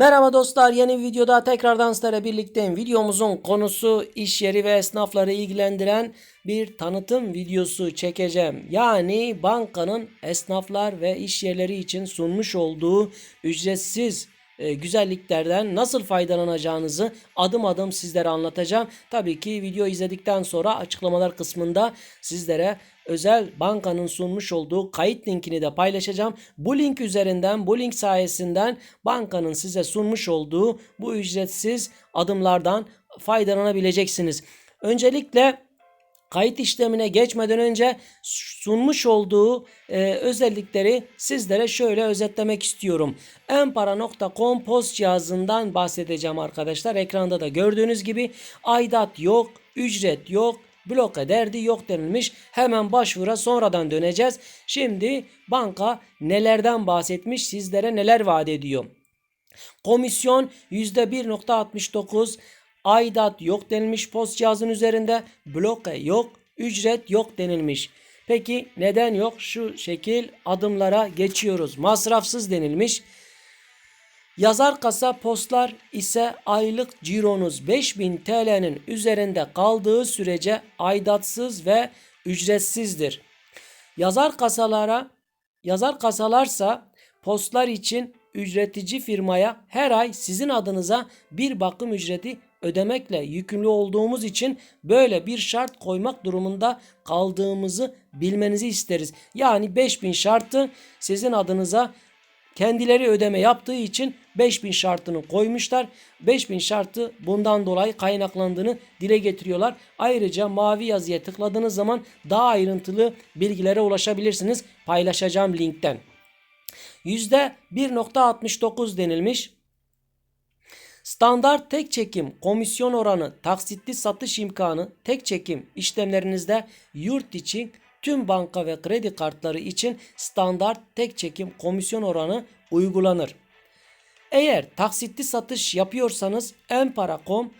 Merhaba dostlar yeni bir videoda tekrardan sizlerle birlikteyim. Videomuzun konusu iş yeri ve esnafları ilgilendiren bir tanıtım videosu çekeceğim. Yani bankanın esnaflar ve iş yerleri için sunmuş olduğu ücretsiz e, güzelliklerden nasıl faydalanacağınızı adım adım sizlere anlatacağım. Tabii ki video izledikten sonra açıklamalar kısmında sizlere özel bankanın sunmuş olduğu kayıt linkini de paylaşacağım. Bu link üzerinden, bu link sayesinden bankanın size sunmuş olduğu bu ücretsiz adımlardan faydalanabileceksiniz. Öncelikle kayıt işlemine geçmeden önce sunmuş olduğu e, özellikleri sizlere şöyle özetlemek istiyorum. Enpara.com post cihazından bahsedeceğim arkadaşlar. Ekranda da gördüğünüz gibi aidat yok, ücret yok, bloke derdi yok denilmiş. Hemen başvura sonradan döneceğiz. Şimdi banka nelerden bahsetmiş sizlere neler vaat ediyor. Komisyon %1.69 aidat yok denilmiş post cihazın üzerinde bloke yok ücret yok denilmiş. Peki neden yok? Şu şekil adımlara geçiyoruz. Masrafsız denilmiş. Yazar kasa postlar ise aylık cironuz 5000 TL'nin üzerinde kaldığı sürece aidatsız ve ücretsizdir. Yazar kasalara yazar kasalarsa postlar için ücretici firmaya her ay sizin adınıza bir bakım ücreti ödemekle yükümlü olduğumuz için böyle bir şart koymak durumunda kaldığımızı bilmenizi isteriz. Yani 5000 şartı sizin adınıza kendileri ödeme yaptığı için 5000 şartını koymuşlar. 5000 şartı bundan dolayı kaynaklandığını dile getiriyorlar. Ayrıca mavi yazıya tıkladığınız zaman daha ayrıntılı bilgilere ulaşabilirsiniz. Paylaşacağım linkten. %1.69 denilmiş. Standart tek çekim komisyon oranı taksitli satış imkanı tek çekim işlemlerinizde yurt içi tüm banka ve kredi kartları için standart tek çekim komisyon oranı uygulanır. Eğer taksitli satış yapıyorsanız Enpara.com,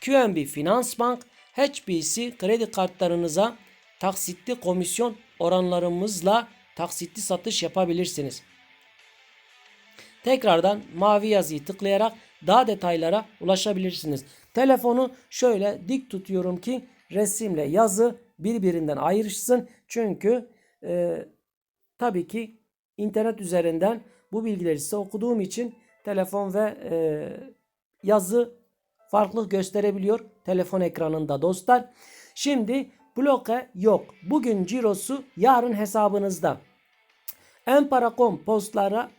QNB Finansbank, HBC kredi kartlarınıza taksitli komisyon oranlarımızla taksitli satış yapabilirsiniz. Tekrardan mavi yazıyı tıklayarak daha detaylara ulaşabilirsiniz. Telefonu şöyle dik tutuyorum ki resimle yazı birbirinden ayrışsın. Çünkü e, tabii ki internet üzerinden bu bilgileri size okuduğum için telefon ve e, yazı farklılık gösterebiliyor telefon ekranında dostlar. Şimdi bloke yok. Bugün cirosu yarın hesabınızda. Enpara.com postlara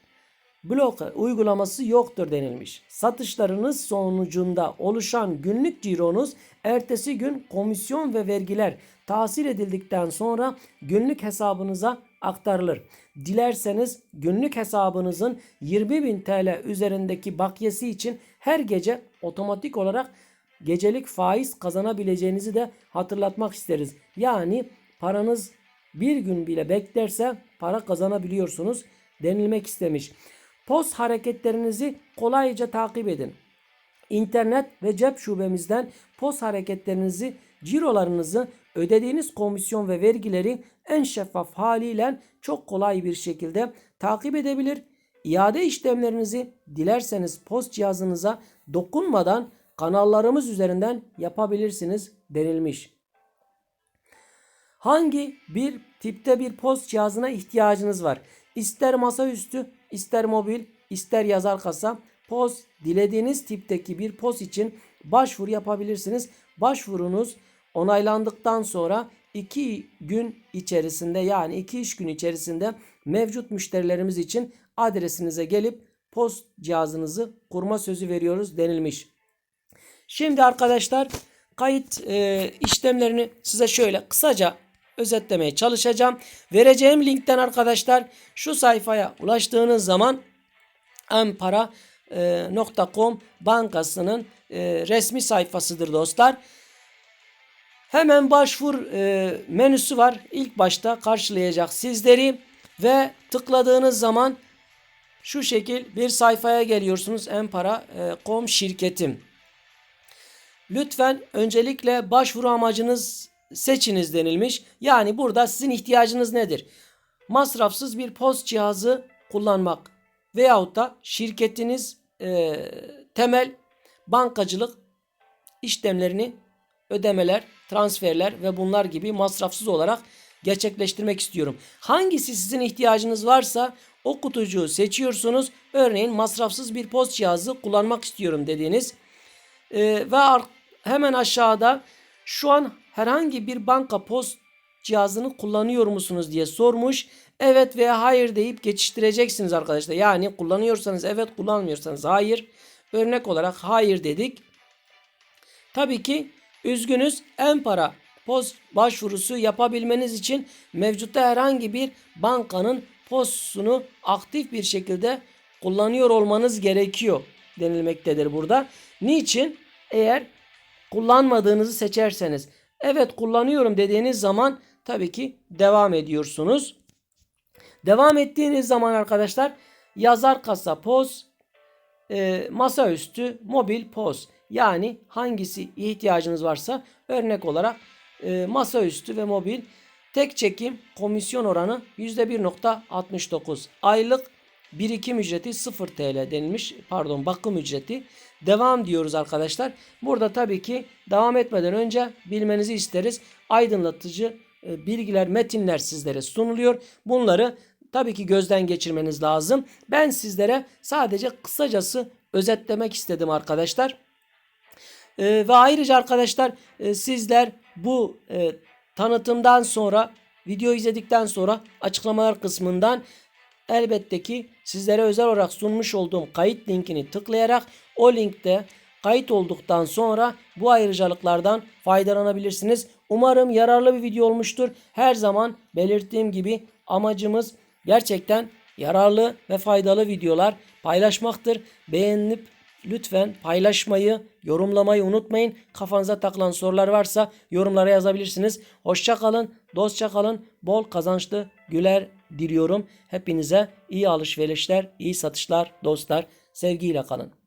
bloke uygulaması yoktur denilmiş. Satışlarınız sonucunda oluşan günlük cironuz ertesi gün komisyon ve vergiler tahsil edildikten sonra günlük hesabınıza aktarılır. Dilerseniz günlük hesabınızın 20.000 TL üzerindeki bakiyesi için her gece otomatik olarak gecelik faiz kazanabileceğinizi de hatırlatmak isteriz. Yani paranız bir gün bile beklerse para kazanabiliyorsunuz denilmek istemiş. POS hareketlerinizi kolayca takip edin. İnternet ve cep şubemizden POS hareketlerinizi, cirolarınızı, ödediğiniz komisyon ve vergileri en şeffaf haliyle çok kolay bir şekilde takip edebilir. İade işlemlerinizi dilerseniz POS cihazınıza dokunmadan kanallarımız üzerinden yapabilirsiniz denilmiş. Hangi bir tipte bir POS cihazına ihtiyacınız var? İster masaüstü, ister mobil, ister yazar kasa, POS dilediğiniz tipteki bir POS için başvuru yapabilirsiniz. Başvurunuz onaylandıktan sonra 2 gün içerisinde yani 2 iş gün içerisinde mevcut müşterilerimiz için adresinize gelip post cihazınızı kurma sözü veriyoruz denilmiş. Şimdi arkadaşlar kayıt e, işlemlerini size şöyle kısaca özetlemeye çalışacağım. Vereceğim linkten arkadaşlar şu sayfaya ulaştığınız zaman empara.com bankasının e, resmi sayfasıdır dostlar. Hemen başvur e, menüsü var. İlk başta karşılayacak sizleri ve tıkladığınız zaman şu şekil bir sayfaya geliyorsunuz. Empara.com şirketim. Lütfen öncelikle başvuru amacınız seçiniz denilmiş. Yani burada sizin ihtiyacınız nedir? Masrafsız bir post cihazı kullanmak veyahut da şirketiniz e, temel bankacılık işlemlerini ödemeler, transferler ve bunlar gibi masrafsız olarak gerçekleştirmek istiyorum. Hangisi sizin ihtiyacınız varsa o kutucuğu seçiyorsunuz. Örneğin masrafsız bir post cihazı kullanmak istiyorum dediğiniz ee, ve hemen aşağıda şu an herhangi bir banka post cihazını kullanıyor musunuz diye sormuş. Evet veya hayır deyip geçiştireceksiniz arkadaşlar. Yani kullanıyorsanız evet kullanmıyorsanız hayır. Örnek olarak hayır dedik. Tabii ki üzgünüz en para post başvurusu yapabilmeniz için mevcutta herhangi bir bankanın postunu aktif bir şekilde kullanıyor olmanız gerekiyor denilmektedir burada. Niçin? Eğer kullanmadığınızı seçerseniz evet kullanıyorum dediğiniz zaman tabii ki devam ediyorsunuz. Devam ettiğiniz zaman arkadaşlar yazar kasa poz e, masaüstü mobil poz. Yani hangisi ihtiyacınız varsa örnek olarak e, masaüstü ve mobil. Tek çekim komisyon oranı %1.69 aylık birikim ücreti 0 TL denilmiş pardon bakım ücreti devam diyoruz arkadaşlar. Burada tabii ki devam etmeden önce bilmenizi isteriz. Aydınlatıcı e, bilgiler metinler sizlere sunuluyor. Bunları tabii ki gözden geçirmeniz lazım. Ben sizlere sadece kısacası özetlemek istedim arkadaşlar. Ee, ve ayrıca arkadaşlar e, sizler bu e, tanıtımdan sonra video izledikten sonra açıklamalar kısmından elbette ki sizlere özel olarak sunmuş olduğum kayıt linkini tıklayarak o linkte kayıt olduktan sonra bu ayrıcalıklardan faydalanabilirsiniz. Umarım yararlı bir video olmuştur. Her zaman belirttiğim gibi amacımız gerçekten yararlı ve faydalı videolar paylaşmaktır. Beğenip lütfen paylaşmayı, yorumlamayı unutmayın. Kafanıza takılan sorular varsa yorumlara yazabilirsiniz. Hoşça kalın, dostça kalın, bol kazançlı güler diliyorum. Hepinize iyi alışverişler, iyi satışlar dostlar. Sevgiyle kalın.